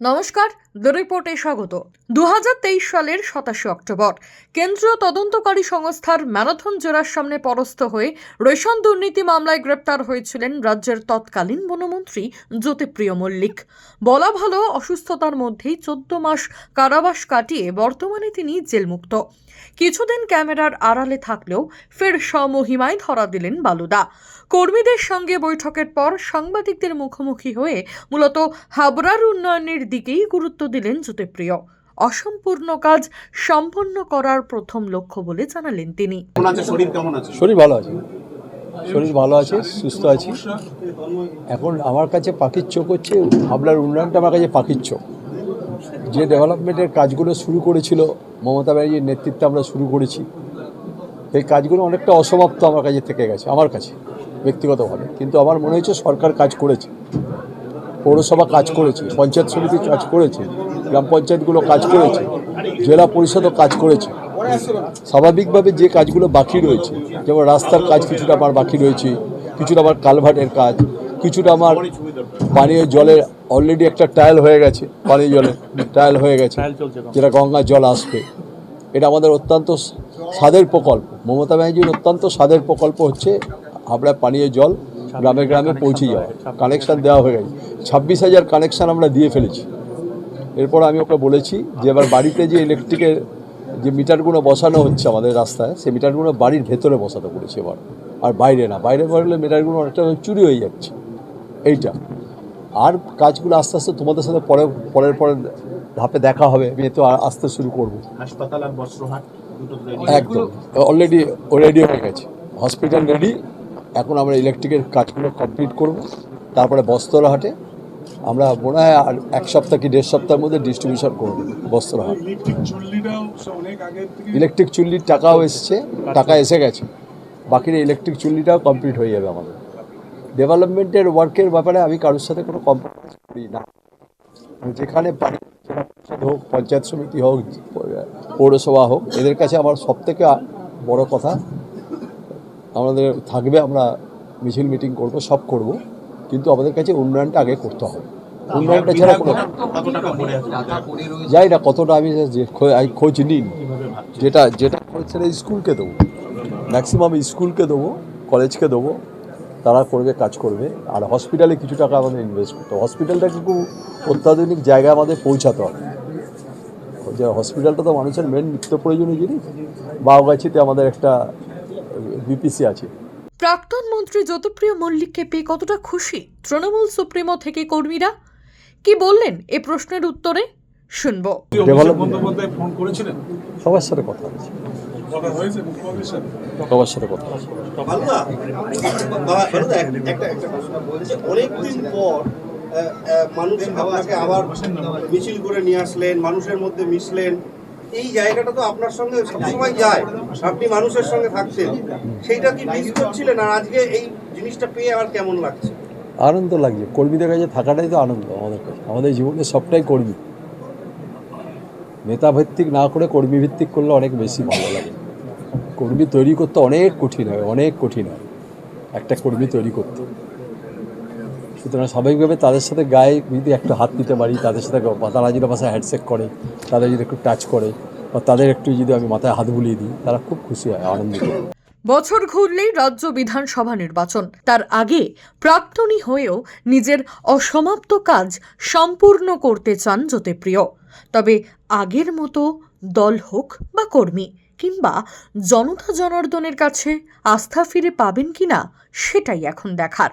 নমস্কার দ্য রিপোর্টে স্বাগত। দু হাজার তেইশ সালের সাতাশে অক্টোবর, কেন্দ্রীয় তদন্তকারী সংস্থার ম্যারাথন জেরার সামনে পরস্ত হয়ে রেশন দুর্নীতি মামলায় গ্রেপ্তার হয়েছিলেন রাজ্যের তৎকালীন বনমন্ত্রী জ্যোতিপ্রিয় মল্লিক। বলা ভালো, অসুস্থতার মধ্যেই চোদ্দ মাস কারাবাস কাটিয়ে বর্তমানে তিনি জেলমুক্ত। কিছুদিন ক্যামেরার আড়ালে থাকলেও ফের স্বমহিমায় ধরা দিলেন বালুদা। কর্মীদের সঙ্গে বৈঠকের পর সাংবাদিকদের মুখোমুখি হয়ে মূলত হাবরার উন্নয়নের দিকেই গুরুত্ব দিলেন জ্যোতিপ্রিয়। অসম্পূর্ণ কাজ সম্পন্ন করার প্রথম লক্ষ্য বলে জানালেন তিনি। শরীর কেমন আছে? শরীর ভালো আছে। শরীর ভালো আছে সুস্থ আছি। এখন আমার কাছে পাখির চোখ হচ্ছে হাবলার উন্নয়নটা আমার কাছে পাখির চোখ। যে ডেভেলপমেন্টের কাজগুলো শুরু করেছিল মমতা ব্যানার্জির নেতৃত্বে আমরা শুরু করেছি এই কাজগুলো অনেকটা অসমাপ্ত আমার কাছে থেকে গেছে আমার কাছে ব্যক্তিগতভাবে। কিন্তু আমার মনে হচ্ছে সরকার কাজ করেছে। পৌরসভা কাজ করেছে পঞ্চায়েত সমিতি কাজ করেছে গ্রাম পঞ্চায়েতগুলো কাজ করেছে জেলা পরিষদও কাজ করেছে। স্বাভাবিকভাবে যে কাজগুলো বাকি রয়েছে যেমন রাস্তার কাজ কিছুটা আমার বাকি রয়েছে কিছুটা আমার কালভার্টের কাজ কিছুটা আমার পানীয় জলের অলরেডি একটা টায়াল হয়ে গেছে পানীয় জলের টায়াল হয়ে গেছে যেটা গঙ্গার জল আসবে। এটা আমাদের অত্যন্ত স্বাদের প্রকল্প। মমতা ব্যানার্জির অত্যন্ত স্বাদের প্রকল্প হচ্ছে হাবড়া পানীয় জল গ্রামে গ্রামে পৌঁছে যাওয়া কানেকশান দেওয়া হয়ে গেছে। ছাব্বিশ হাজার কানেকশান আমরা দিয়ে ফেলেছি। এরপর আমি ওকে বলেছি যে এবার বাড়িতে যে ইলেকট্রিকের যে মিটারগুলো বসানো হচ্ছে আমাদের রাস্তায় সেই মিটারগুলো বাড়ির ভেতরে বসাতে বলেছি এবার। আর বাইরে না বাইরে বসলে মিটারগুলো অনেকটা চুরি হয়ে যাচ্ছে। এইটা। আর কাজগুলো আস্তে আস্তে তোমাদের সাথে পরে পরের পরের ধাপে দেখা হবে। আমি তো আসতে শুরু করব। হাসপাতাল আর বস্ত্রহাট। একদম। অলরেডি রেডি হয়ে গেছে। হসপিটাল রেডি এখন আমরা ইলেকট্রিকের কাজগুলো কমপ্লিট করব। তারপরে বস্ত্রহাটে আমরা মনে হয় আর এক সপ্তাহ কি দেড় সপ্তাহের মধ্যে ডিস্ট্রিবিউশন করব বস্ত্রহাট ইলেকট্রিক চুল্লির টাকাও এসছে টাকা এসে গেছে। বাকির ইলেকট্রিক চুল্লিটাও কমপ্লিট হয়ে যাবে আমাদের। ডেভেলপমেন্টের ওয়ার্কের ব্যাপারে আমি কারোর সাথে কোনো কম্প্রোমাইজ করি না। যেখানে পারি হোক পঞ্চায়েত সমিতি হোক পৌরসভা হোক এদের কাছে আমার সব থেকে বড় কথা আমাদের থাকবে আমরা মিছিল মিটিং করব সব করব। কিন্তু আমাদের কাছে উন্নয়নটা আগে করতে হবে। উন্নয়নটা ছাড়া কোনো যাই না কতটা আমি যে খো- খোঁজ নিন যেটা যেটা খোঁজ সেটা স্কুলকে দেবো। ম্যাক্সিমাম স্কুলকে দেবো কলেজকে দেবো। তারা করবে কাজ করবে। আর হসপিটালে কিছু টাকা আমাদের ইনভেস্ট করতে হবে। হসপিটালটাকে খুব অত্যাধুনিক জায়গায় আমাদের পৌঁছাতে হবে। যে হসপিটালটা তো মানুষের মেন নিত্য প্রয়োজনীয় জিনিস। বাউগাছিতে আমাদের একটা বিপিসি আছে। প্রাক্তন মন্ত্রী জ্যোতিপ্রিয় মল্লিককে পেয়ে কতটা খুশি তৃণমূল সুপ্রিমো থেকে কর্মীরা? কি বললেন এ প্রশ্নের উত্তরে? শুনব। অভিষেক ফোন করেছিলেন? সবার সাথে কথা হয়েছে। কথা হয়েছে মুখ্যমন্ত্রীর সাথে? সবার সাথে কথা হয়েছে। বাংলা বাবা, এটা একটা একটা একটা প্রশ্ন বলছে অনেকদিন পর আহ, আহ, মানুষ আপনাকে আবার মিছিল করে নিয়ে আসলেন মানুষের মধ্যে মিশলেন। এই জায়গাটা তো আপনার সঙ্গে সবসময় যায়। আপনি মানুষের সঙ্গে থাকতেন। সেইটা কি মিস করছিলেন? আর আজকে এই জিনিসটা পেয়ে আবার কেমন লাগছে? আনন্দ লাগছে। কর্মীদের কাছে থাকাটাই তো আনন্দ আমাদের কাছে। আমাদের জীবনে সবটাই কর্মী। নেতা ভিত্তিক না করে কর্মী ভিত্তিক করলে অনেক বেশি ভালো লাগে। কর্মী তৈরি করতে অনেক কঠিন হয়, অনেক কঠিন হয়। একটা কর্মী তৈরি করতে। সুতরাং স্বাভাবিকভাবে তাদের সাথে গায়ে যদি একটু হাত দিতে পারি, তাদের সাথে তারা যদি ভাষায় হ্যান্ডশেক করে তাদের যদি একটু টাচ করে, বা তাদের একটু যদি আমি মাথায় হাত বুলিয়ে দিই, তারা খুব খুশি হয়, আনন্দিত। বছর ঘুরলেই রাজ্য বিধানসভা নির্বাচন। তার আগে প্রাক্তনী হয়েও নিজের অসমাপ্ত কাজ সম্পূর্ণ করতে চান জ্যোতিপ্রিয়। তবে আগের মতো দল হোক বা কর্মী, কিংবা জনতা জনার্দনের কাছে আস্থা ফিরে পাবেন কিনা, সেটাই এখন দেখার।